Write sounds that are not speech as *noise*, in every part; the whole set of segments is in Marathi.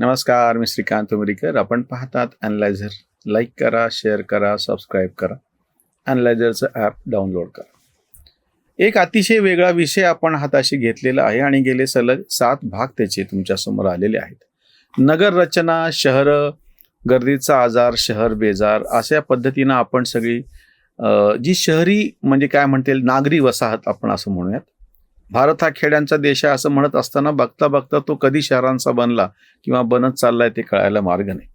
नमस्कार मी श्रीकांत उमरीकर. आपण पाहतात अनलायझर लाईक करा शेअर करा सबस्क्राईब करा. अनलायझरचं ॲप डाउनलोड करा. एक अतिशय वेगळा विषय आपण हाताशी घेतलेला आहे आणि गेले सलग सात भाग त्याचे तुमच्यासमोर आलेले आहेत. नगर रचना शहरं गर्दीचा आजार शहर बेजार अशा पद्धतीनं आपण सगळी जी शहरी म्हणजे काय म्हणता येईल नागरी वसाहत आपण असं म्हणूयात. भारत हा खेड्यांचा देश आहे असं म्हणत असताना बघता बघता तो कधी शहरांचा बनला किंवा बनत चाललाय ते कळायला मार्ग नाही.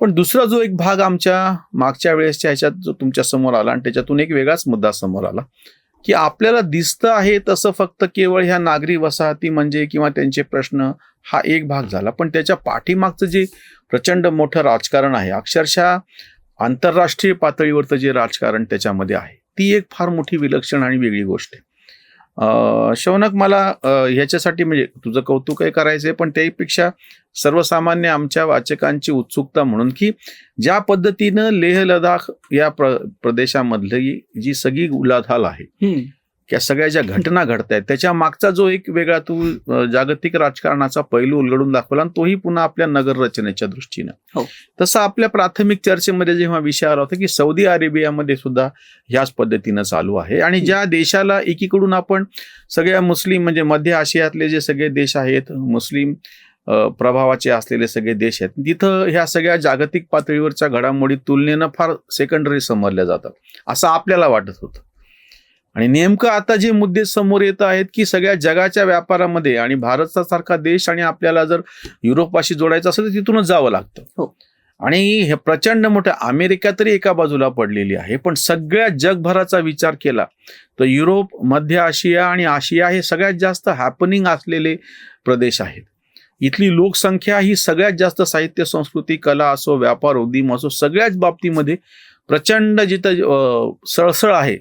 पण दुसरा जो एक भाग आमच्या मागच्या वेळेसच्या ह्याच्यात जो तुमच्यासमोर आला आणि त्याच्यातून एक वेगळाच मुद्दा समोर आला की आपल्याला दिसतं आहे तसं फक्त केवळ ह्या नागरी वसाहती म्हणजे किंवा त्यांचे प्रश्न हा एक भाग झाला. पण त्याच्या पाठीमागचं जे प्रचंड मोठं राजकारण आहे अक्षरशः आंतरराष्ट्रीय पातळीवरचं जे राजकारण त्याच्यामध्ये आहे ती एक फार मोठी विलक्षण आणि वेगळी गोष्ट आहे. शौनक मला ह्याच्यासाठी म्हणजे तुझं कौतुकही करायचंय पण त्यापेक्षा सर्वसामान्य आमच्या वाचकांची उत्सुकता म्हणून की ज्या पद्धतीनं लेह लडाख या प्र प्रदेशामधली जी सगळी उलाढाल आहे त्या सगळ्या ज्या घटना घडत आहेत त्याच्या मागचा जो एक वेगळा तू जागतिक राजकारणाचा पैलू उलगडून दाखवला आणि तोही पुन्हा आपल्या नगर रचनेच्या दृष्टीनं. हो. तसं आपल्या प्राथमिक चर्चेमध्ये जेव्हा विषय आला होता की सौदी अरेबियामध्ये सुद्धा ह्याच पद्धतीनं चालू आहे आणि ज्या देशाला एकीकडून आपण सगळ्या मुस्लिम म्हणजे मध्य आशियातले जे सगळे देश आहेत मुस्लिम प्रभावाचे असलेले सगळे देश आहेत तिथं ह्या सगळ्या जागतिक पातळीवरच्या घडामोडी तुलनेनं फार सेकंडरी समजल्या जातात असं आपल्याला वाटत होतं. आणि नेमकं आता जे मुद्दे समोर येत आहेत की सगळ्या जगाच्या व्यापारामध्ये आणि भारतासारखा देश आणि आपल्याला जर युरोपाशी जोडायचं असेल तर तिथूनच जावं लागतं. हो. आणि हे प्रचंड मोठं अमेरिका तरी एका बाजूला पडलेली आहे पण सगळ्या जगभराचा विचार केला तर युरोप मध्य आशिया आणि आशिया हे सगळ्यात जास्त हॅपनिंग असलेले प्रदेश आहेत. इथली लोकसंख्या ही सगळ्यात जास्त साहित्य संस्कृती कला असो व्यापार उद्यम असो सगळ्याच बाबतीमध्ये प्रचंड जिथं सळसळ आहे.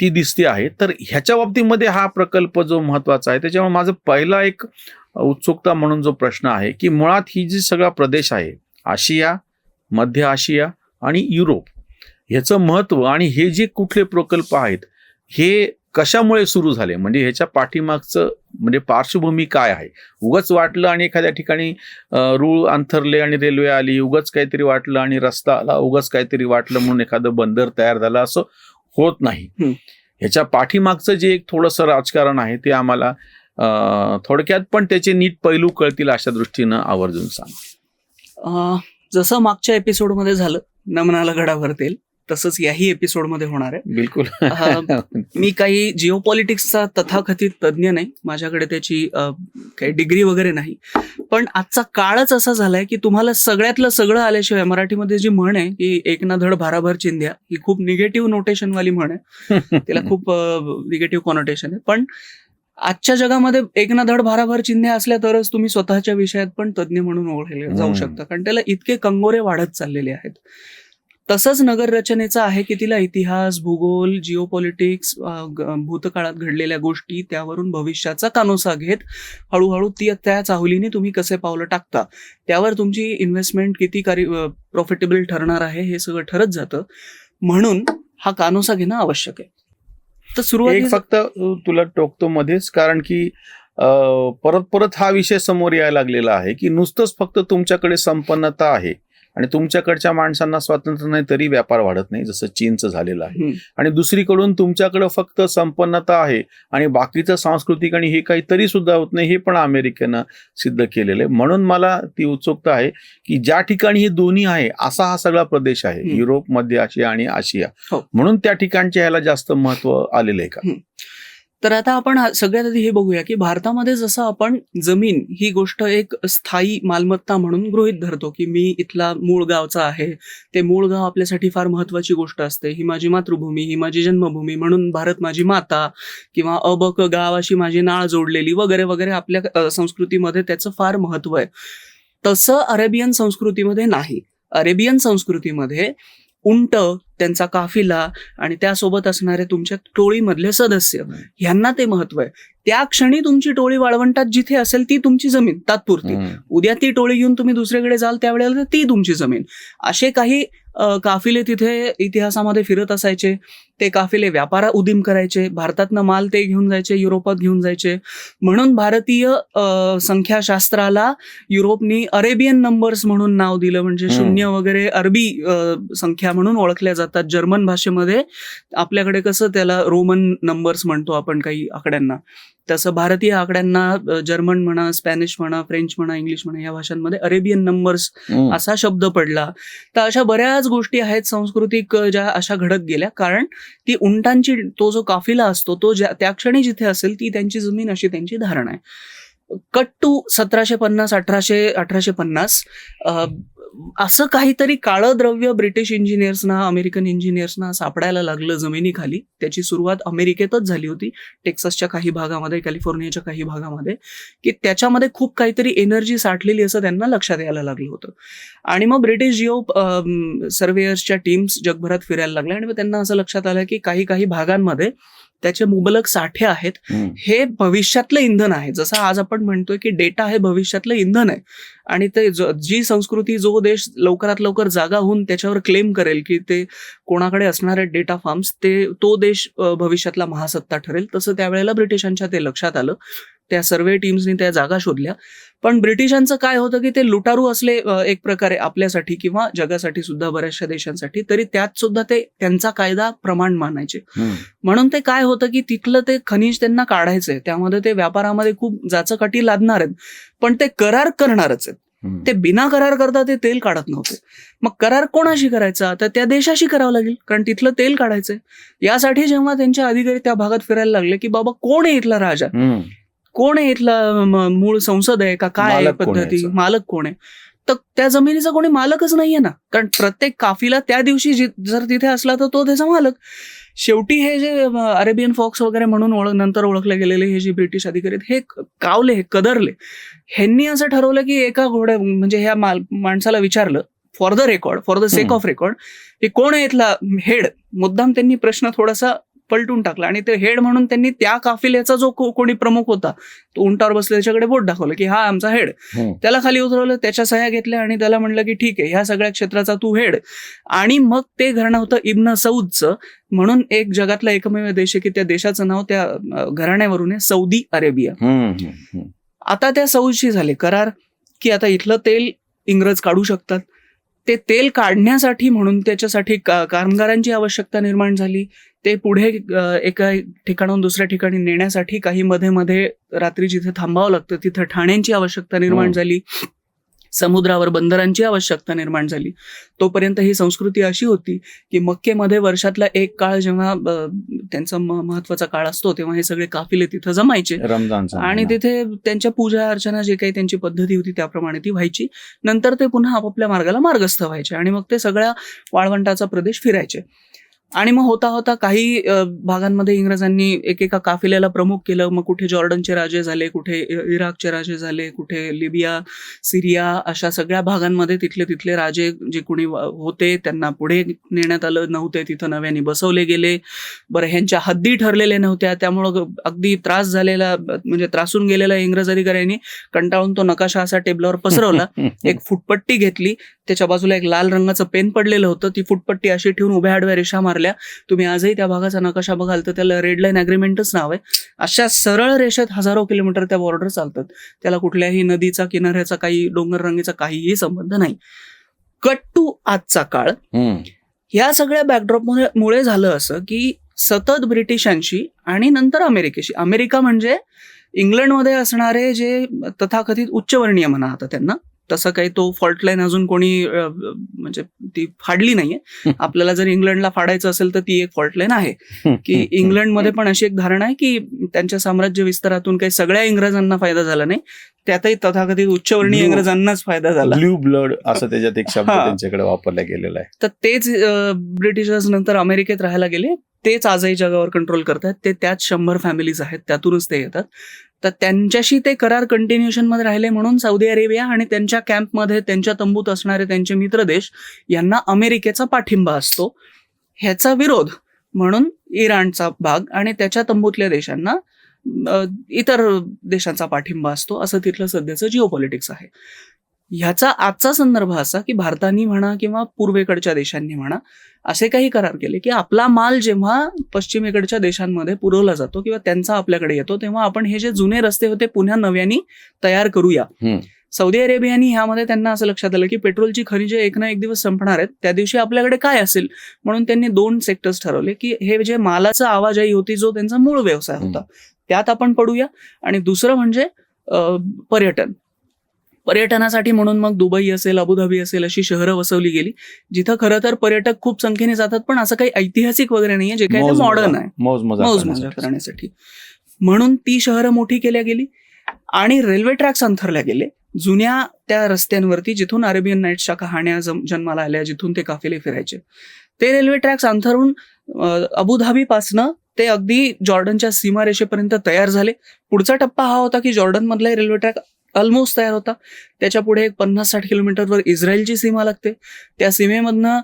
ती दिसते आहे. तर ह्याच्या बाबतीमध्ये हा प्रकल्प जो महत्त्वाचा आहे त्याच्यामुळे माझं पहिला एक उत्सुकता म्हणून जो प्रश्न आहे की मुळात ही जी सगळा प्रदेश आहे आशिया मध्य आशिया आणि युरोप ह्याचं महत्त्व आणि हे जे कुठले प्रकल्प आहेत हे कशामुळे सुरू झाले? म्हणजे ह्याच्या पाठीमागचं म्हणजे पार्श्वभूमी काय आहे? उगच वाटलं आणि एखाद्या ठिकाणी रूळ अंथरले आणि रेल्वे आली उगच काहीतरी वाटलं आणि रस्ता आला उगच काहीतरी वाटलं म्हणून एखादं बंदर तयार झालं असं होत नाही. ह्याच्या पाठीमागचं जे एक थोडंसं राजकारण आहे ते आम्हाला थोडक्यात पण त्याचे नीट पैलू कळतील अशा दृष्टीनं आवर्जून सांग जसं मागच्या एपिसोडमध्ये झालं नमनाला गडा भरतेल तसंच याही एपिसोडमध्ये होणार आहे. बिलकुल. मी काही जिओ पॉलिटिक्सचा तथाकथित तज्ज्ञ नाही. माझ्याकडे त्याची काही डिग्री वगैरे नाही. पण आजचा काळच असा झालाय की तुम्हाला सगळ्यातलं सगळं आल्याशिवाय मराठीमध्ये जी म्हण आहे की एक ना धड भाराभर चिंध्या ही खूप निगेटिव्ह नोटेशन वाली म्हण आहे. तिला खूप निगेटिव्ह कॉनोटेशन आहे. पण आजच्या जगामध्ये एक ना धड भाराभर चिन्हे असल्या तरच तुम्ही स्वतःच्या विषयात पण तज्ज्ञ म्हणून ओळखले जाऊ. शकता. कारण त्याला इतके कंगोरे वाढत चाललेले आहेत. तसंच नगर रचनेचं आहे की तिला इतिहास भूगोल जिओ पॉलिटिक्स भूतकाळात घडलेल्या गोष्टी त्यावरून भविष्याचा कानोसा घेत हळूहळू ती त्या चाहुलीने तुम्ही कसे पावलं टाकता? त्यावर तुमची इन्व्हेस्टमेंट किती प्रॉफिटेबल ठरणार आहे हे सगळं ठरत जातं. म्हणून हा कानोसा घेणं आवश्यक आहे. तर सुरुवात फक्त तुला टोकतो मध्येच कारण की परत परत हा विषय समोर यायला लागलेला आहे की नुसतंच फक्त तुमच्याकडे संपन्नता आहे. आणि तुमच्याकडच्या माणसांना स्वातंत्र्य नाही तरी व्यापार वाढत नाही जसं चीनचं झालेलं आहे. आणि दुसरीकडून तुमच्याकडे फक्त संपन्नता आहे आणि बाकीचं सांस्कृतिक आणि हे काही तरी सुद्धा होत नाही हे पण अमेरिकेनं सिद्ध केलेलं आहे. म्हणून मला ती उत्सुकता आहे की ज्या ठिकाणी हे दोन्ही आहे असा हा सगळा प्रदेश आहे. युरोप मध्य आशिया आणि आशिया. हो. म्हणून त्या ठिकाणच्या ह्याला जास्त महत्त्व आलेलं आहे का? तर आता आपण सगळ्यात आधी हे बघूया की भारतामध्ये जसं आपण जमीन ही गोष्ट एक स्थायी मालमत्ता म्हणून गृहित धरतो की मी इथला मूळ गावचा आहे ते मूळ गाव आपल्यासाठी फार महत्वाची गोष्ट असते. ही माझी मातृभूमी ही माझी जन्मभूमी म्हणून भारत माझी माता किंवा अबक गावाशी माझी नाळ जोडलेली वगैरे वगैरे आपल्या संस्कृतीमध्ये त्याचं फार महत्त्व आहे. तसं अरेबियन संस्कृतीमध्ये नाही. अरेबियन संस्कृतीमध्ये उंट त्यांचा काफिला आणि त्यासोबत असणारे तुमच्या टोळीमधले सदस्य ह्यांना ते महत्त्व आहे. त्या क्षणी तुमची टोळी वाळवंटात जिथे असेल ती तुमची जमीन तात्पुरती. उद्या ती टोळी घेऊन तुम्ही दुसरीकडे जाल त्यावेळेला ती तुमची जमीन. असे काही काफिले तिथे इतिहासामध्ये फिरत असायचे. ते काफिले व्यापारा उदीम करायचे. भारतातनं माल ते घेऊन जायचे युरोपात घेऊन जायचे. म्हणून भारतीय संख्याशास्त्राला युरोपनी अरेबियन नंबर्स म्हणून नाव दिलं. म्हणजे. शून्य वगैरे अरबी संख्या म्हणून ओळखल्या जातात. जर्मन भाषेमध्ये आपल्याकडे कसं त्याला रोमन नंबर्स म्हणतो आपण काही आकड्यांना. तसं भारतीय आकड्यांना जर्मन म्हणा स्पॅनिश म्हणा फ्रेंच म्हणा इंग्लिश म्हणा या भाषांमध्ये अरेबियन नंबर्स. असा शब्द पडला. तर अशा बऱ्याच गोष्टी आहेत सांस्कृतिक ज्या अशा घडत गेल्या. कारण ती उंटांची तो जो काफिला असतो तो ज्या त्या क्षणी जिथे असेल ती त्यांची जमीन अशी त्यांची धारणा आहे. कट टू सतराशे पन्नास अठराशे अठराशे पन्नास असं काहीतरी काळं द्रव्य ब्रिटिश इंजिनियर्सना अमेरिकन इंजिनियर्सना सापडायला लागलं जमिनीखाली. त्याची सुरुवात अमेरिकेतच झाली होती. टेक्सासच्या काही भागामध्ये कॅलिफोर्नियाच्या काही भागामध्ये की त्याच्यामध्ये खूप काहीतरी एनर्जी साठलेली असं त्यांना लक्षात यायला लागलं होतं. आणि मग ब्रिटिश जिओ सर्वेयर्सच्या टीम्स जगभरात फिरायला लागल्या आणि मग त्यांना असं लक्षात आलं की काही काही भागांमध्ये त्याचे मुबलक साठे आहेत. हे भविष्यातलं इंधन आहे. जसं आज आपण म्हणतोय की डेटा हे भविष्यातलं इंधन आहे. आणि ते ज- जी संस्कृती जो देश लवकरात लवकर जागा होऊन त्याच्यावर क्लेम करेल की ते कोणाकडे असणारे डेटा फार्म्स ते तो देश भविष्यातला महासत्ता ठरेल. तसं त्यावेळेला ब्रिटिशांच्या ते लक्षात आलं. त्या सर्वे टीम्सनी त्या जागा शोधल्या. पण ब्रिटिशांचं काय होतं की ते लुटारू असले एक प्रकारे आपल्यासाठी किंवा जगासाठी सुद्धा बऱ्याचशा देशांसाठी तरी त्यात सुद्धा ते त्यांचा कायदा प्रमाण मानायचे. म्हणून ते काय होतं की तिथलं ते खनिज त्यांना काढायचंय. त्यामध्ये ते व्यापारामध्ये खूप जाचकाठी लादणार आहेत. पण ते करार करणारच आहेत. ते बिना करार करता ते तेल काढत नव्हते. मग करार कोणाशी करायचा? तर त्या देशाशी करावं लागेल. कारण तिथलं तेल काढायचंय. यासाठी जेव्हा त्यांचे अधिकारी त्या भागात फिरायला लागले की बाबा कोण आहे इथला राजा. कोण आहे इथला मूळ संसद आहे का काय आहे मालक कोण आहे पद्धती? मालक कोण आहे? तर त्या जमिनीचा कोणी मालकच नाहीये ना. कारण प्रत्येक काफिला त्या दिवशी जर तिथे असला तर तो त्याचा मालक. शेवटी हे जे अरेबियन फॉक्स वगैरे म्हणून ओळख नंतर ओळखले गेलेले हे जे ब्रिटिश अधिकारी हे कावले हे कदरले. ह्यांनी असं ठरवलं की एका घोड्या म्हणजे ह्या माल माणसाला विचारलं for the record for the sake. Off record की कोण आहे इथला हेड मुद्दाम त्यांनी प्रश्न थोडासा पलटून टाकला. आणि ते हेड म्हणून त्यांनी त्या काफिल्याचा जो कोणी प्रमुख होता तो उंटावर बसल्याच्याकडे बोट दाखवलं की हा आमचा हेड. हम्म. त्याला खाली उतरवलं त्याच्या सह्या घेतल्या आणि त्याला म्हणलं की ठीक आहे ह्या सगळ्या क्षेत्राचा तू हेड. आणि मग ते घराणं होतं इब्न सौदचं म्हणून एक जगातला एकमेव देश आहे की त्या देशाचं नाव त्या घराण्यावरून आहे सौदी अरेबिया. आता त्या सौदशी झाले करार की आता इथलं तेल इंग्रज काढू शकतात. ते तेल काढण्यासाठी म्हणून त्याच्यासाठी कामगारांची आवश्यकता निर्माण झाली. ते पुढे एका ठिकाणाहून दुसऱ्या ठिकाणी नेण्यासाठी काही मध्ये मध्ये रात्री जिथे थांबावं लागतं तिथं ठाण्यांची आवश्यकता निर्माण हम्म. झाली. समुद्रावर बंदरांची आवश्यकता निर्माण झाली. तोपर्यंत ही संस्कृती अशी होती की मक्केमध्ये वर्षातला एक काळ जेव्हा त्यांचा महत्त्वाचा काळ असतो तेव्हा हे सगळे काफिले तिथं जमायचे. आणि महिना. तिथे त्यांच्या पूजा अर्चना जे काही त्यांची पद्धती होती त्याप्रमाणे ती व्हायची. नंतर ते पुन्हा आपापल्या मार्गाला मार्गस्थ व्हायचे आणि मग ते सगळ्या वाळवंटाचा प्रदेश फिरायचे. आणि मग होता होता काही भागांमध्ये इंग्रजांनी एकेका काफिल्याला प्रमुख केलं. मग कुठे जॉर्डनचे राजे झाले कुठे इराकचे राजे झाले कुठे लिबिया सिरिया अशा सगळ्या भागांमध्ये तिथले तिथले राजे जे कोणी होते त्यांना पुढे नेण्यात आलं नव्हते. तिथं नव्याने बसवले गेले. बरं ह्यांच्या हद्दी ठरलेल्या नव्हत्या. त्यामुळं अगदी त्रास झालेला म्हणजे त्रासून गेलेला इंग्रज अधिकाऱ्यांनी कंटाळून तो नकाशा असा टेबलावर पसरवला. *laughs* एक फुटपट्टी घेतली. त्याच्या बाजूला एक लाल रंगाचं पेन पडलेलं होतं. ती फुटपट्टी अशी ठेवून उभ्या आडव्या रेषा मारल्या. तुम्ही आजही त्या भागाचा नकाशा बघाल तर त्याला रेड लाईन अग्रीमेंटच नाव आहे. अशा सरळ रेषेत हजारो किलोमीटर त्या बॉर्डर चालतात. त्याला कुठल्याही नदीचा किनाऱ्याचा काही डोंगर रंगीचा काहीही संबंध नाही. कट टू आजचा काळ. ह्या सगळ्या बॅकड्रॉप मुळे झालं असं की सतत ब्रिटिशांशी आणि नंतर अमेरिकेशी. अमेरिका म्हणजे इंग्लंडमध्ये असणारे जे तथाकथित उच्चवर्णीय म्हणा आता त्यांना. तसं काही तो फॉल्ट लाईन अजून कोणी म्हणजे ती फाडली नाहीये. आपल्याला जर इंग्लंडला फाडायचं असेल तर ती एक फॉल्ट लाईन आहे. की इंग्लंडमध्ये पण अशी एक धारणा आहे की त्यांच्या साम्राज्य विस्तारातून काही सगळ्या इंग्रजांना फायदा झाला नाही. त्यातही तथाकथित उच्चवर्णीय. इंग्रजांनाच फायदा झाला. ब्ल्यू ब्लड असं त्याच्यात एक शब्द. त्यांच्याकडे वापरला गेलेला आहे. तर तेच ब्रिटिशर्स नंतर अमेरिकेत राहायला गेले. तेच आजही जगावर कंट्रोल करतात ते त्याच शंभर फॅमिलीज आहेत. त्यातूनच ते येतात. तर त्यांच्याशी ते करार कंटिन्युएशनमध्ये राहिले म्हणून सौदी अरेबिया आणि त्यांच्या कॅम्पमध्ये त्यांच्या तंबूत असणारे त्यांचे मित्र देश यांना अमेरिकेचा पाठिंबा असतो. ह्याचा विरोध म्हणून इराणचा भाग आणि त्याच्या तंबूतल्या देशांना इतर देशांचा पाठिंबा असतो. असं तिथलं सध्याचं जिओ पॉलिटिक्स आहे. ह्याचा आजचा संदर्भ असा की भारताने म्हणा किंवा पूर्वेकडच्या देशांनी म्हणा असे काही करार केले की आपला माल जेव्हा पश्चिमेकडच्या देशांमध्ये पुरवला जातो किंवा त्यांचा आपल्याकडे येतो तेव्हा आपण हे जे जुने रस्ते होते पुन्हा नव्याने तयार करूया. सौदी अरेबियानी ह्यामध्ये त्यांना असं लक्षात आलं की पेट्रोलची खनिजे एक ना एक दिवस संपणार आहेत त्या दिवशी आपल्याकडे काय असेल? म्हणून त्यांनी दोन सेक्टर्स ठरवले की हे जे मालाचा आवाजाही होती जो त्यांचा मूळ व्यवसाय होता त्यात आपण पडूया. आणि दुसरं म्हणजे पर्यटन. पर्यटनासाठी म्हणून मग दुबई असेल अबुधाबी असेल अशी शहरं वसवली गेली जिथं खरं तर पर्यटक खूप संख्येने जातात पण असं काही ऐतिहासिक वगैरे नाहीये जे काही मॉडर्न आहे. मौज मजा करण्यासाठी. म्हणून ती शहरं मोठी केल्या गेली आणि रेल्वे ट्रॅक्स अंथरल्या गेले. जुन्या त्या रस्त्यांवरती जिथून अरेबियन नाईट्सच्या कहाण्या जन्माला आल्या जिथून ते काफिले फिरायचे. ते रेल्वे ट्रॅक्स अंथरून अं, अबुधाबीपासनं ते अगदी जॉर्डनच्या सीमारेषेपर्यंत तयार झाले. पुढचा टप्पा हा होता की जॉर्डनमधला रेल्वे ट्रॅक ऑलमोस्ट तयार होता. त्याच्या पुढे एक पन्नास साठ किलोमीटरवर इस्रायलची सीमा लागते. त्या सीमेमधनं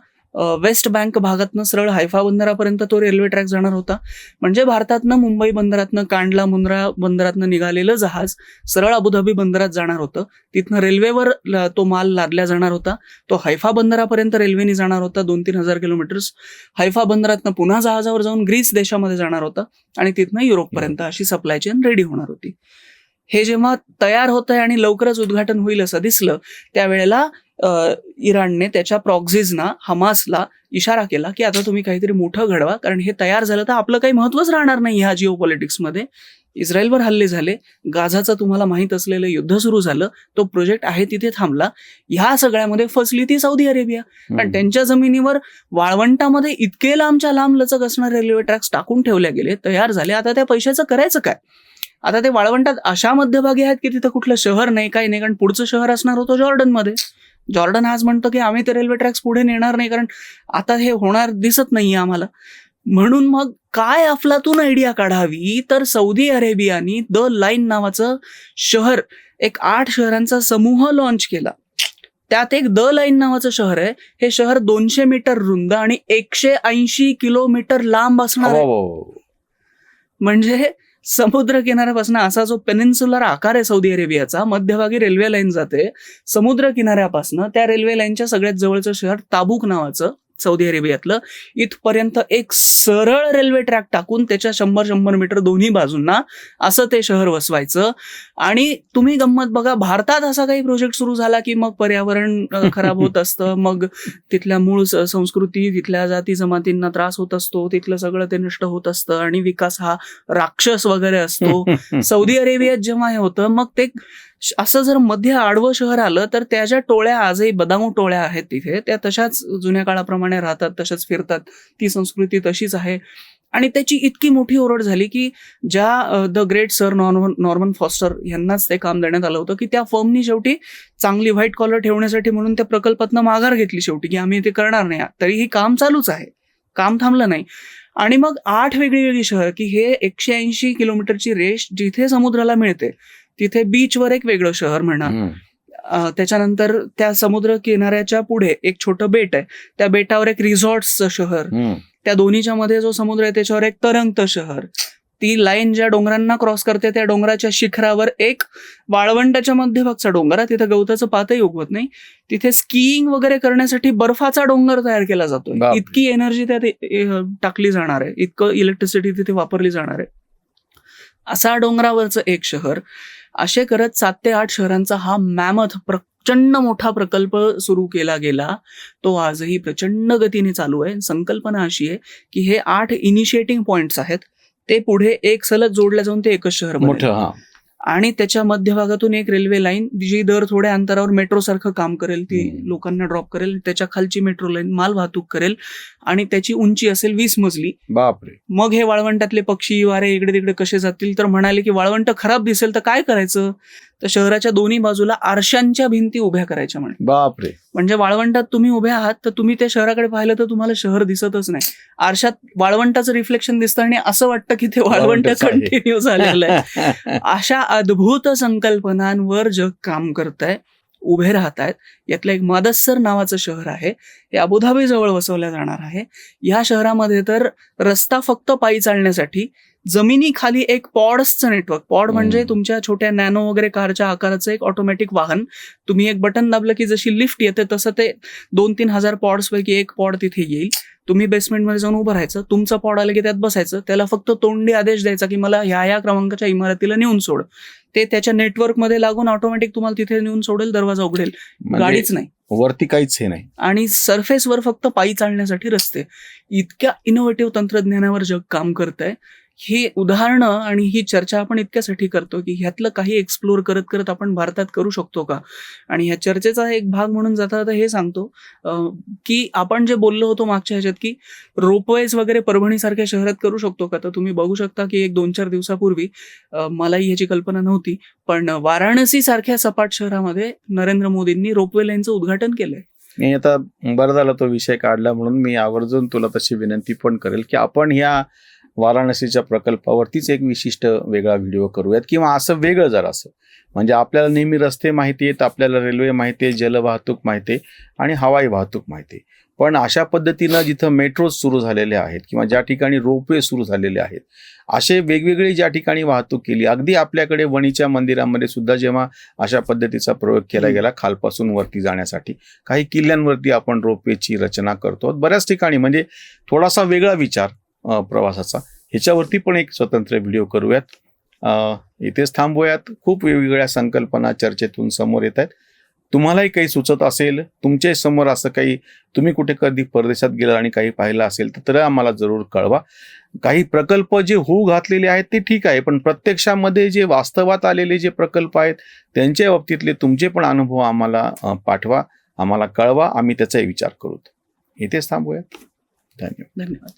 वेस्ट बँक भागातनं सरळ हायफा बंदरापर्यंत तो रेल्वे ट्रॅक जाणार होता. म्हणजे भारतातनं मुंबई बंदरातनं कांडला मुंद्रा बंदरातनं निघालेलं जहाज सरळ अबुधाबी बंदरात जाणार होतं. तिथनं रेल्वेवर तो माल लादल्या जाणार होता. तो हायफा बंदरापर्यंत रेल्वेने जाणार होता दोन तीन हजार किलोमीटर्स. हायफा बंदरातनं पुन्हा जहाजावर जाऊन ग्रीस देशामध्ये जाणार होता आणि तिथनं युरोपपर्यंत अशी सप्लाय चेन रेडी होणार होती. हे जेव्हा तयार होत आहे आणि लवकरच उद्घाटन होईल असं दिसलं त्यावेळेला इराणने त्याच्या प्रॉक्झिजना हमासला इशारा केला की आता तुम्ही काहीतरी मोठं घडवा कारण हे तयार झालं तर आपलं काही महत्वच राहणार नाही ह्या जिओ पॉलिटिक्समध्ये इस्रायलवर हल्ले झाले गाझाचं तुम्हाला माहीत असलेलं युद्ध सुरू झालं तो प्रोजेक्ट आहे तिथे थांबला. ह्या सगळ्यामध्ये फसली ती सौदी अरेबिया. कारण. त्यांच्या जमिनीवर वाळवंटामध्ये इतके लांबच्या लांब लचक असणारे रेल्वे ट्रॅक्स टाकून ठेवले गेले तयार झाले आता त्या पैशाचं करायचं काय? आता ते वाळवंटात अशा मध्यभागी आहेत की तिथं कुठलं शहर नाही काही नाही. कारण पुढचं शहर असणार होतं जॉर्डनमध्ये. जॉर्डन आज म्हणतो की आम्ही ते रेल्वे ट्रॅक्स पुढे नेणार नाही कारण आता हे होणार दिसत नाहीये आम्हाला. म्हणून मग काय अफलातून आयडिया काढावी? तर सौदी अरेबियानी द लाईन नावाचं शहर एक आठ शहरांचा समूह लॉन्च केला. त्यात एक द लाईन नावाचं शहर आहे. हे शहर दोनशे मीटर रुंद आणि एकशे ऐंशी किलोमीटर लांब असणार म्हणजे समुद्र किनाऱ्यापासून असा जो पेनिन्सुलर आकार आहे सौदी अरेबियाचा मध्यभागी रेल्वे लाईन जाते समुद्र किनाऱ्यापासून त्या रेल्वे लाईनच्या सगळ्यात जवळचं शहर ताबूक नावाचं सौदी अरेबियातलं इथपर्यंत एक सरळ रेल्वे ट्रॅक टाकून त्याच्या शंभर शंभर मीटर दोन्ही बाजूंना असं ते शहर वसवायचं. आणि तुम्ही गंमत बघा भारतात असा काही प्रोजेक्ट सुरू झाला की मग पर्यावरण खराब होत असतं मग तिथल्या मूळ संस्कृती तिथल्या जाती जमातींना त्रास होत असतो तिथलं सगळं ते नष्ट होत असतं आणि विकास हा राक्षस वगैरे असतो. *laughs* सौदी अरेबियात जेव्हा हे होतं मग ते असं जर मध्य आडवं शहर आलं तर त्याच्या टोळ्या आजही बदामू टोळ्या आहेत तिथे त्या तशाच जुन्या काळाप्रमाणे राहतात तशाच फिरतात. ती संस्कृती तशीच आहे. आणि त्याची इतकी मोठी ओरड झाली की ज्या the great sir Norman Norman Foster यांनाच ते काम देण्यात आलं होतं की त्या फर्मनी शेवटी चांगली व्हाईट कॉलर ठेवण्यासाठी म्हणून त्या प्रकल्पातनं माघार घेतली शेवटी की आम्ही ते करणार नाही. तरीही काम चालूच आहे. काम थांबलं नाही. आणि मग आठ वेगळी वेगळी शहर की हे एकशे ऐंशी किलोमीटरची रेष जिथे समुद्राला मिळते तिथे बीचवर एक वेगळं शहर म्हणा. त्याच्यानंतर त्या समुद्र किनाऱ्याच्या पुढे एक छोटं बेट आहे. त्या बेटावर एक रिसॉर्ट्सचं शहर. त्या दोन्हीच्या मध्ये जो समुद्र आहे त्याच्यावर एक तरंगत शहर. ती लाईन ज्या डोंगरांना क्रॉस करते त्या डोंगराच्या शिखरावर एक वाळवंटाच्या मध्यभागचा डोंगर आहे. तिथं गवताचं पातही उगवत नाही. तिथे स्कीइंग वगैरे करण्यासाठी बर्फाचा डोंगर तयार केला जातो. इतकी एनर्जी त्यात टाकली जाणार आहे. इतकं इलेक्ट्रिसिटी तिथे वापरली जाणार आहे. असा डोंगरावरचं एक शहर. असे करत सात ते आठ शहरांचा हा मॅमथ प्रचंड मोठा प्रकल्प सुरू केला गेला. तो आजही प्रचंड गतीने चालू आहे. संकल्पना अशी आहे की हे आठ इनिशिएटिंग पॉइंट्स आहेत. ते पुढे एक सलग जोडल्या जाऊन ते एकच शहर मोठं आणि त्याच्या मध्यभागातून एक रेल्वे लाईन जी दर थोड्या अंतरावर मेट्रो सारखं काम करेल ती. लोकांना ड्रॉप करेल त्याच्या खालची मेट्रो लाईन माल वाहतूक करेल आणि त्याची उंची असेल वीस मजली. बापरे. मग हे वाळवंटातले पक्षी वारे इकडे तिकडे कसे जातील? तर म्हणाले की वाळवंट खराब दिसेल तर काय करायचं? तर शहराच्या दोन्ही बाजूला आरशांच्या भिंती उभ्या करायच्या म्हणे. बापरे. म्हणजे वाळवंटात तुम्ही उभे आहात तर तुम्ही त्या शहराकडे पाहिलं तर तुम्हाला शहर दिसतच नाही. आरशात वाळवंटाचं रिफ्लेक्शन दिसतं आणि असं वाटतं की ते वाळवंट. कंटिन्यू झालेलं आहे. *laughs* अशा अद्भुत संकल्पनांवर जग काम करत आहे उभे राहत आहेत यातलं एक मादस्सर नावाचं शहर आहे. हे अबुधाबी जवळ वसवलं जाणार आहे. या शहरामध्ये तर रस्ता फक्त पायी चालण्यासाठी जमिनी खाली एक पॉड्सचं नेटवर्क पॉड म्हणजे. तुमच्या छोट्या नॅनो वगैरे कारच्या आकाराचं एक ऑटोमॅटिक वाहन. तुम्ही एक बटन दाबलं की जशी लिफ्ट येते तसं ते दोन तीन हजार पॉड्स पैकी एक पॉड तिथे येईल. तुम्ही बेसमेंटमध्ये जाऊन उभं राहायचं. तुमचं पॉड आलं की त्यात बसायचं. त्याला फक्त तोंडी आदेश द्यायचा की मला ह्या ह्या क्रमांकाच्या इमारतीला नेऊन सोड. ते त्याच्या नेटवर्कमध्ये लागून ऑटोमॅटिक तुम्हाला तिथे नेऊन सोडेल दरवाजा उघडेल. म्हणजे गाडीच नाही. वरती काहीच हे नाही. आणि सरफेसवर फक्त पायी चालण्यासाठी रस्ते. इतक्या इनोव्हेटिव्ह तंत्रज्ञानावर जग काम करत आहे ही उदाहरणं आणि ही चर्चा आपण इतक्यासाठी करतो की ह्यातलं काही एक्सप्लोअर करत करत आपण भारतात करू शकतो का? आणि ह्या चर्चेचा एक भाग म्हणून जाता जाता हे सांगतो की आपण जे बोललो होतो मागच्या ह्याच्यात की रोपवेज वगैरे परभणीसारख्या शहरात करू शकतो का? तर तुम्ही बघू शकता की एक दोन चार दिवसापूर्वी मलाही ह्याची कल्पना नव्हती पण वाराणसी सारख्या सपाट शहरामध्ये नरेंद्र मोदींनी रोपवे लाईनचं उद्घाटन केलंय. मी आता बरं झालं तो विषय काढला म्हणून मी आवर्जून तुला तशी विनंती पण करेल की आपण ह्या वाराणसीच्या प्रकल्पावरतीच एक विशिष्ट वेगळा व्हिडिओ करूयात किंवा असं वेगळं जरा असं. म्हणजे आपल्याला नेहमी रस्ते माहिती आहेत आपल्याला रेल्वे माहिती आहे जलवाहतूक माहिती आहे आणि हवाई वाहतूक माहिती आहे. पण अशा पद्धतीनं जिथं मेट्रो सुरू झालेले आहेत किंवा ज्या ठिकाणी रोपवे सुरू झालेले आहेत असे वेगवेगळे ज्या ठिकाणी वाहतूक केली अगदी आपल्याकडे वणीच्या मंदिरामध्ये सुद्धा जेव्हा अशा पद्धतीचा प्रयोग केला गेला खालपासून वरती जाण्यासाठी काही किल्ल्यांवरती आपण रोपवेची रचना करतो. बऱ्याच ठिकाणी म्हणजे थोडासा वेगळा विचार प्रवासाचा. ह्याच्यावरती पण एक स्वतंत्र व्हिडिओ करूयात. इथेच थांबूयात. खूप वेगवेगळ्या संकल्पना चर्चेतून समोर येत आहेत. तुम्हालाही काही सुचत असेल तुमच्यासमोर असं काही तुम्ही कुठे कधी परदेशात गेला आणि काही पाहिलं असेल तर आम्हाला जरूर कळवा. काही प्रकल्प जे होऊ घातलेले आहेत ते ठीक आहे पण प्रत्यक्षामध्ये जे वास्तवात आलेले जे प्रकल्प आहेत त्यांच्या बाबतीतले तुमचे पण अनुभव आम्हाला पाठवा आम्हाला कळवा. आम्ही त्याचाही विचार करू. इथेच थांबूयात. धन्यवाद. धन्यवाद.